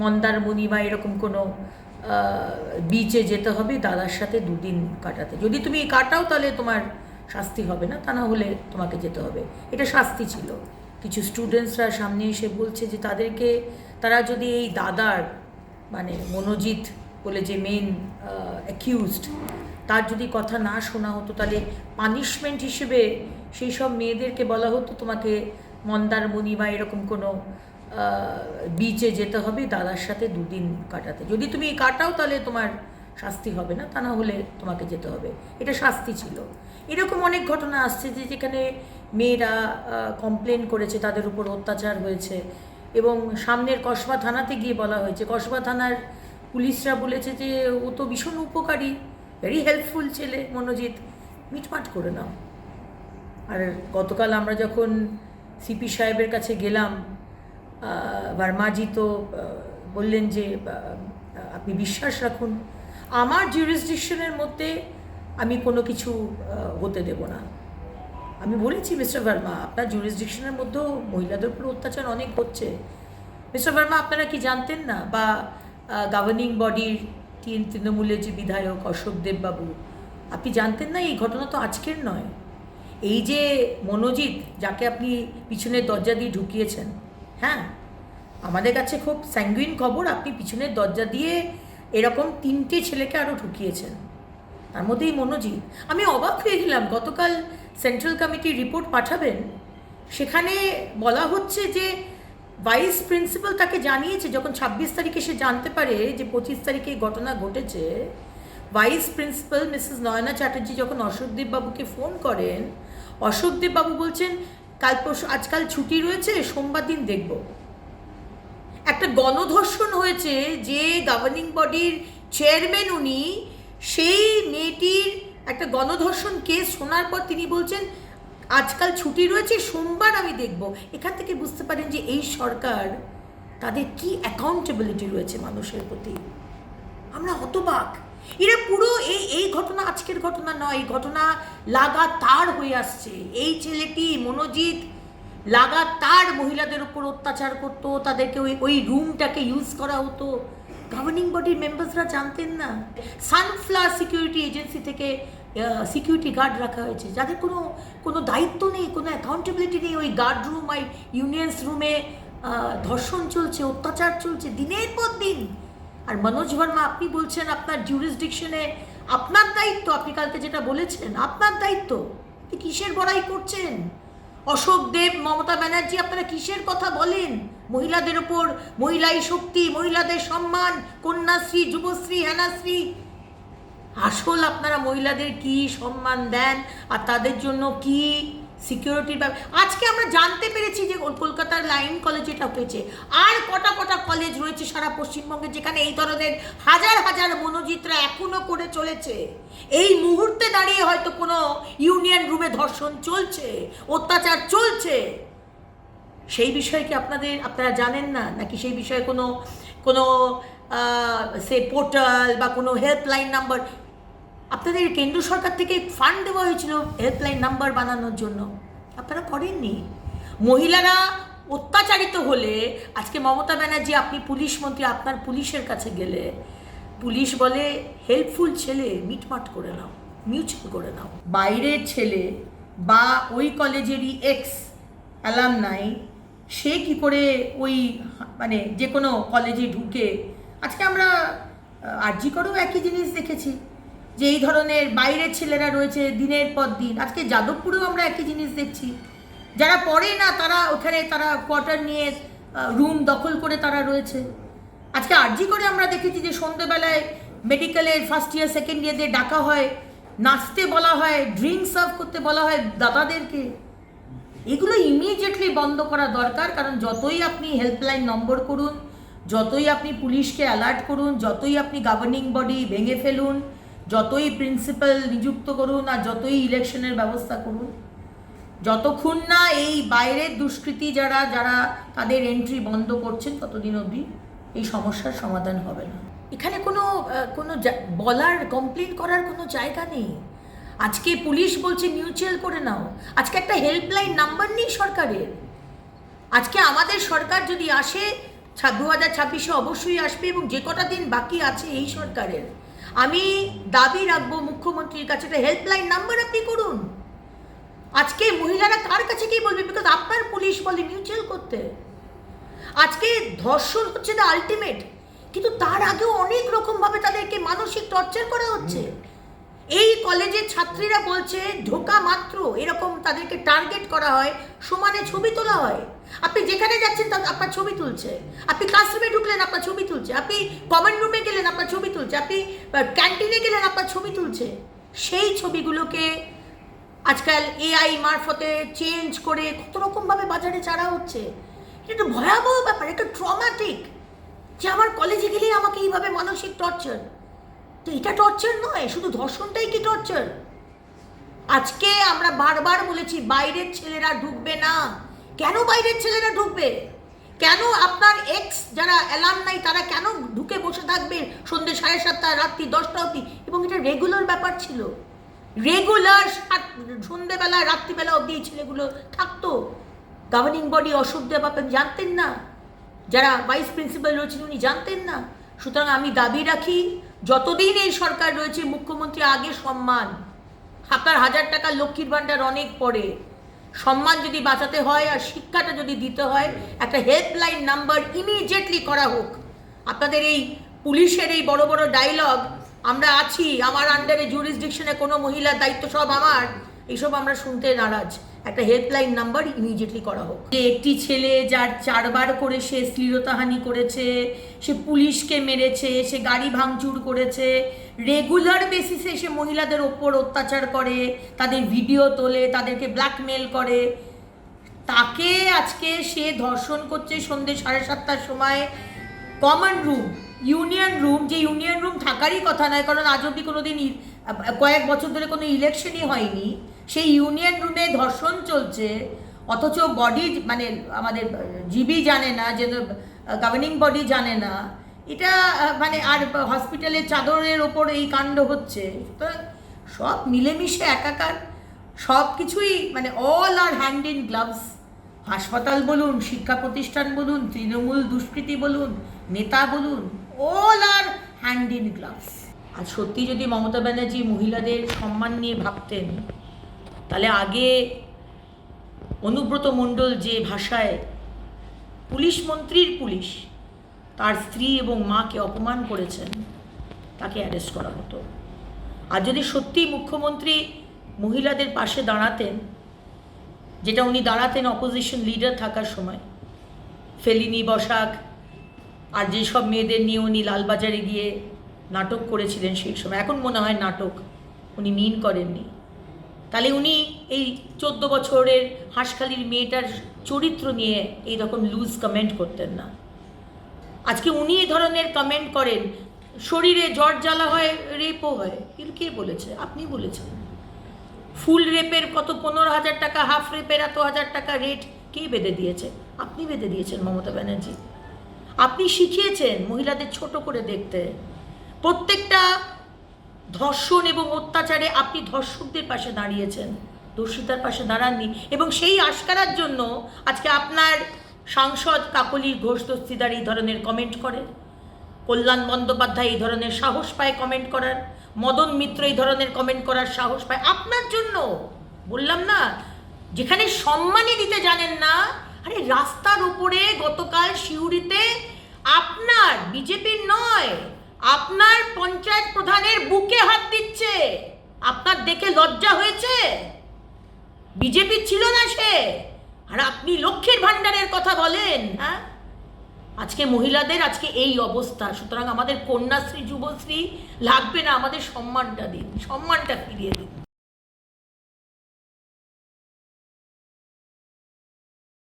মন্দারমণি বা এরকম কোনো বিচে যেতে হবে, দাদার সাথে দুদিন কাটাতে। যদি তুমি কাটাও তাহলে তোমার শাস্তি হবে না, তা না হলে তোমাকে যেতে হবে। এটা শাস্তি ছিল। কিছু স্টুডেন্টসরা সামনে এসে বলছে যে তাদেরকে, তারা যদি এই দাদার মানে মনোজিৎ বলে যে মেন অ্যাকিউজড তার যদি কথা না শোনা হতো তাহলে পানিশমেন্ট হিসেবে সেই সব মেয়েদেরকে বলা হতো, তোমাকে মন্দারমণি বা এরকম কোনো বিচে যেতে হবে, দাদার সাথে দুদিন কাটাতে। যদি তুমি কাটাও, তাহলে তোমার শাস্তি হবে না, তা না হলে তোমাকে যেতে হবে। এটা শাস্তি ছিল। এরকম অনেক ঘটনা আসছে যে যেখানে মেয়েরা কমপ্লেন করেছে, তাদের উপর অত্যাচার হয়েছে। এবং সামনের কসবা থানাতে গিয়ে বলা হয়েছে, কসবা থানার পুলিশরা বলেছে যে, ও তো ভীষণ উপকারী ভেরি হেল্পফুল ছেলে, মনোজিৎ, মিটমাট করে নাও। আর গতকাল আমরা যখন সিপি সাহেবের কাছে গেলাম ভার্মাজি তো বললেন যে আপনি বিশ্বাস রাখুন। আমার জিউরিসডিকশনের মধ্যে আমি কোনো কিছু হতে দেব না। আমি বলেছি, মিস্টার ভার্মা আপনার জুরিসডিকশনের মধ্যেও মহিলাদের উপর অত্যাচার অনেক হচ্ছে। মিস্টার ভার্মা আপনারা কি জানতেন না? বা গভর্নিং বডির তিন তৃণমূলের যে বিধায়ক অশোক দেববাবু, আপনি জানতেন না এই ঘটনা তো আজকের নয়? এই যে মনোজিৎ, যাকে আপনি পিছনের দরজা দিয়ে ঢুকিয়েছেন হ্যাঁ আমাদের কাছে খুব স্যাঙ্গুইন খবর, আপনি পিছনের দরজা দিয়ে এরকম তিনটে ছেলেকে আরও ঢুকিয়েছেন। তার মধ্যেই মনোজিৎ। আমি অবাক হয়ে গেলাম, গতকাল সেন্ট্রাল কমিটির রিপোর্ট পাঠাবেন, সেখানে বলা হচ্ছে যে ভাইস প্রিন্সিপাল তাকে জানিয়েছে, যখন ছাব্বিশ তারিখে সে জানতে পারে যে পঁচিশ তারিখে এই ঘটনা ঘটেছে vice principal Mrs Naina Chatterjee যখন অশোকদেব বাবুকে ফোন করেন অশোকদেব বাবু বলছেন কাল পরশু, আজকাল ছুটি রয়েছে, সোমবার দিন দেখব। একটা গণধর্ষণ হয়েছে যে গভর্নিং বডির চেয়ারম্যান উনি, সেই মেয়েটির একটা গণধর্ষণ কেস শোনার পর তিনি বলছেন, আজকাল ছুটি রয়েছে, সোমবার আমি দেখব। এখান থেকে বুঝতে পারেন যে এই সরকার তাদের কি অ্যাকাউন্টেবিলিটি রয়েছে মানুষের প্রতি। আমরা হতবাক। এরা পুরো এই এই ঘটনা আজকের ঘটনা নয়, এই ঘটনা লাগাতার হয়ে আসছে। এই ছেলেটি মনোজিৎ লাগাতার মহিলাদের উপর অত্যাচার করতো, তাদেরকে ওই ওই রুমটাকে ইউজ করা হতো। গভর্নিং বডির মেম্বার্সরা জানতেন না। সানফ্লাওয়ার সিকিউরিটি এজেন্সি থেকে সিকিউরিটি গার্ড রাখা হয়েছে। যাদের কোনো কোনো দায়িত্ব নেই, কোনো অ্যাকাউন্টেবিলিটি নেই, ওই গার্ড রুম ওই ইউনিয়ন্স রুমে ধর্ষণ চলছে, অত্যাচার চলছে, দিনের পর দিন। আর মনোজ ভার্মা, আপনি বলছেন আপনার জুরিসডিকশনে আপনার দায়িত্ব, আপনি কালকে যেটা বলেছেন, আপনার দায়িত্ব। কিসের বড়াই করছেন? অশোক দেব, মমতা ব্যানার্জি, আপনারা কিসের কথা বলেন? মহিলাদের ওপর মহিলাই শক্তি, মহিলাদের সম্মান, কন্যাশ্রী, যুবশ্রী, হেনাশ্রী। আসল আপনারা মহিলাদের কি সম্মান দেন? আর তাদের জন্য কি সিকিউরিটির ব্যাপার আজকে আমরা জানতে পেরেছি যে কলকাতার লাইন কলেজ এটা হয়েছে। আর কটা কটা কলেজ রয়েছে সারা পশ্চিমবঙ্গে যেখানে এই ধরনের হাজার হাজার মনোজিতরা এখনও করে চলেছে? এই মুহূর্তে দাঁড়িয়ে হয়তো কোনো ইউনিয়ন রুমে ধর্ষণ চলছে, অত্যাচার চলছে। সেই বিষয়ে কি আপনাদের, আপনারা জানেন না? নাকি সেই বিষয়ে কোনো কোনো সে পোর্টাল বা কোনো হেল্পলাইন নাম্বার আপনাদের কেন্দ্র সরকার থেকে ফান্ড দেওয়া হয়েছিল হেল্পলাইন নাম্বার বানানোর জন্য। আপনারা করেননি। মহিলারা অত্যাচারিত হলে আজকে মমতা ব্যানার্জি, আপনি পুলিশ মন্ত্রী, আপনার পুলিশের কাছে গেলে পুলিশ বলে হেল্পফুল ছেলে, মিটমাট করে নাও মিউচুয়াল করে নাও। বাইরের ছেলে বা ওই কলেজেরই এক্স অ্যালাম নাই সে কি করে ওই মানে যে কোনো কলেজে ঢুকে, আজকে আমরা আরজি করেও একই জিনিস দেখেছি। যে এই ধরনের বাইরের ছেলেরা রয়েছে দিনের পর দিন। আজকে যাদবপুরেও আমরা একই জিনিস দেখছি। যারা পড়ে না, তারা ওখানে তারা কোয়ার্টার নিয়ে রুম দখল করে তারা রয়েছে। আজকে আরজি করে আমরা দেখেছি যে সন্ধ্যেবেলায় মেডিকেলের ফার্স্ট ইয়ার সেকেন্ড ইয়ারদের ডাকা হয়, নাচতে বলা হয় ড্রিঙ্ক সার্ভ করতে বলা হয় দাদাদেরকে এগুলো ইমিডিয়েটলি বন্ধ করা দরকার, কারণ যতই আপনি হেল্পলাইন নম্বর করুন, যতই আপনি পুলিশকে অ্যালার্ট করুন, যতই আপনি গভর্নিং বডি ভেঙে ফেলুন যতই প্রিন্সিপাল নিযুক্ত করুন আর যতই ইলেকশনের ব্যবস্থা করুন, যতক্ষণ না এই বাইরের দুষ্কৃতী যারা যারা তাদের এন্ট্রি বন্ধ করছেন, ততদিন অবধি এই সমস্যার সমাধান হবে না। এখানে কোনো কোনো বলার কমপ্লেন করার কোনো জায়গা নেই। আজকে পুলিশ বলছে মিউচুয়াল করে নাও। আজকে একটা হেল্পলাইন নাম্বার নেই সরকারের। আজকে আমাদের সরকার যদি আসে দু হাজার ছাব্বিশে অবশ্যই আসবে এবং যে কটা দিন বাকি আছে এই সরকারের। আমি দাবি রাখব মুখ্যমন্ত্রীর কাছে, একটা হেল্পলাইন নাম্বার আপনি করুন। আজকে মহিলারা কার কাছে কি বলবে? বিকজ আপনার পুলিশ বলে মিউচুয়াল করতে। আজকে ধর্ষণ হচ্ছে দ্য আলটিমেট কিন্তু তার আগেও অনেক রকমভাবে তাদেরকে মানসিক টর্চার করা হচ্ছে। এই কলেজের ছাত্রীরা বলছে, ঢোকা মাত্র, এরকম তাদেরকে টার্গেট করা হয়, সমানে ছবি তোলা হয়। আপনি যেখানে যাচ্ছেন তা আপনার ছবি তুলছে। আপনি ক্লাসরুমে ঢুকলেন, আপনার ছবি তুলছে। আপনি কমন রুমে গেলেন, আপনার ছবি তুলছে। আপনি ক্যান্টিনে গেলেন, আপনার ছবি তুলছে। সেই ছবিগুলোকে আজকাল এআই মারফতে চেঞ্জ করে কত রকমভাবে বাজারে ছাড়া হচ্ছে। এটা ভয়াবহ ব্যাপার একটা ট্রমাটিক যে আমার কলেজে গেলেই আমাকে এইভাবে মানসিক টর্চার তো এটা টর্চার নয়, শুধু ধর্ষণটাই কি টর্চার আজকে আমরা বারবার বলেছি, বাইরের ছেলেরা ঢুকবে না। কেন বাইরের ছেলেরা ঢুকবে? কেন আপনার এক্স যারা অ্যালার্ম নাই, তারা কেন ঢুকে বসে থাকবে সন্ধ্যে সাড়ে সাতটা, রাত্রি দশটা অবধি? এবং এটা রেগুলার ব্যাপার ছিল। রেগুলার সন্ধ্যেবেলা রাত্রিবেলা অবধি এই ছেলেগুলো থাকতো। গভর্নিং বডি অশোক দেব আপনি জানতেন না। যারা ভাইস প্রিন্সিপাল রয়েছেন উনি জানতেন না। সুতরাং আমি দাবি রাখি, যতদিন এই সরকার রয়েছে, মুখ্যমন্ত্রী আগে সম্মান। আপনার হাজার টাকা লক্ষ্মীর ভাণ্ডার অনেক পরে। সম্মান যদি বাঁচাতে হয় আর শিক্ষাটা যদি দিতে হয়, একটা হেল্পলাইন নাম্বার ইমিডিয়েটলি করা হোক। আপনাদের এই পুলিশের এই বড় বড় ডায়লগ আমরা আছি, আমার আন্ডারে জুরিসডিকশনে কোনো মহিলার দায়িত্ব সব আমার, এইসব আমরা শুনতে নারাজ। একটা হেল্পলাইন নাম্বার ইমিডিয়েটলি করা হোক। যে একটি ছেলে যার চারবার করে সে শ্লীলতাহানি করেছে, সে পুলিশকে মেরেছে, সে গাড়ি ভাঙচুর করেছে রেগুলার বেসিসে সে মহিলাদের ওপর অত্যাচার করে, তাদের ভিডিও তোলে, তাদেরকে ব্ল্যাকমেল করে। তাকে আজকে সে ধর্ষণ করছে সন্ধ্যে সাড়ে সাতটার সময়। কমন রুম ইউনিয়ন রুম যে ইউনিয়ন রুম থাকারই কথা নয়, কারণ আজ অব্দি কোনো দিন কয়েক বছর ধরে কোনো ইলেকশনই হয়নি। সেই ইউনিয়ন রুমে ধর্ষণ চলছে, অথচ বডি মানে আমাদের জিবি জানে না যে গভর্নিং বডি জানে না। এটা মানে আর হসপিটালের চাদরের ওপর এই কাণ্ড হচ্ছে। সব মিলেমিশে একাকার সব কিছুই মানে all are hand in gloves হাসপাতাল বলুন, শিক্ষা প্রতিষ্ঠান বলুন, তৃণমূল দুষ্কৃতি বলুন, নেতা বলুন all are hand in gloves আর সত্যি যদি মমতা ব্যানার্জি মহিলাদের সম্মান নিয়ে ভাবতেন, তাহলে আগে অনুব্রত মণ্ডল যে ভাষায় পুলিশ মন্ত্রীর পুলিশ তার স্ত্রী এবং মাকে অপমান করেছেন, তাকে অ্যারেস্ট করা হতো। আর যদি সত্যি মুখ্যমন্ত্রী মহিলাদের পাশে দাঁড়াতেন, যেটা উনি দাঁড়াতেন অপোজিশন লিডার থাকার সময়, ফেলিনি বসাক, আর যেসব মেয়েদের নিয়ে উনি লালবাজারে গিয়ে নাটক করেছিলেন সেই সময়। এখন মনে হয় নাটক উনি মিন করেননি। তাহলে উনি এই চোদ্দ বছরের হাঁসখালির মেয়েটার চরিত্র নিয়ে এই রকম লুজ কমেন্ট করতেন না। আজকে উনি এই ধরনের কমেন্ট করেন, শরীরে জ্বর জ্বালা হয় রেপও হয় কিন্তু কে বলেছে? আপনি বলেছেন। ফুল রেপের কত পনেরো হাজার টাকা হাফ রেপের এত হাজার টাকা রেট কে বেঁধে দিয়েছে? আপনি বেঁধে দিয়েছেন মমতা ব্যানার্জি। আপনি শিখিয়েছেন মহিলাদের ছোট করে দেখতে। প্রত্যেকটা ধর্ষণ এবং অত্যাচারে আপনি ধর্ষকদের পাশে দাঁড়িয়েছেন, দর্শিতার পাশে দাঁড়াননি এবং সেই আশকারার জন্য আজকে আপনার সাংসদ কাকলি ঘোষ দস্তিদার এই ধরনের কমেন্ট করে, কল্যাণ বন্দ্যোপাধ্যায় এই ধরনের সাহস পায় কমেন্ট করার, মদন মিত্র এই ধরনের কমেন্ট করার সাহস পায়। আপনার জন্য, বললাম না, যেখানে সম্মানই দিতে জানেন না, আরে রাস্তার উপরে গতকাল সিউড়িতে আপনার, বিজেপির নয় আপনার পঞ্চায়েত প্রধানের বুকে হাত দিচ্ছে। আপনার দেখে লজ্জা হয়েছে। বিজেপি ছিল না সে। আর আপনি লক্ষ্মীর ভাণ্ডারের কথা বলেন হ্যাঁ? আজকে মহিলাদের, আজকে এই অবস্থা। সুতরাং আমাদের কন্যাশ্রী, যুবশ্রী লাগবে না আমাদের সম্মানটা দিন, সম্মানটা ফিরিয়ে দিন।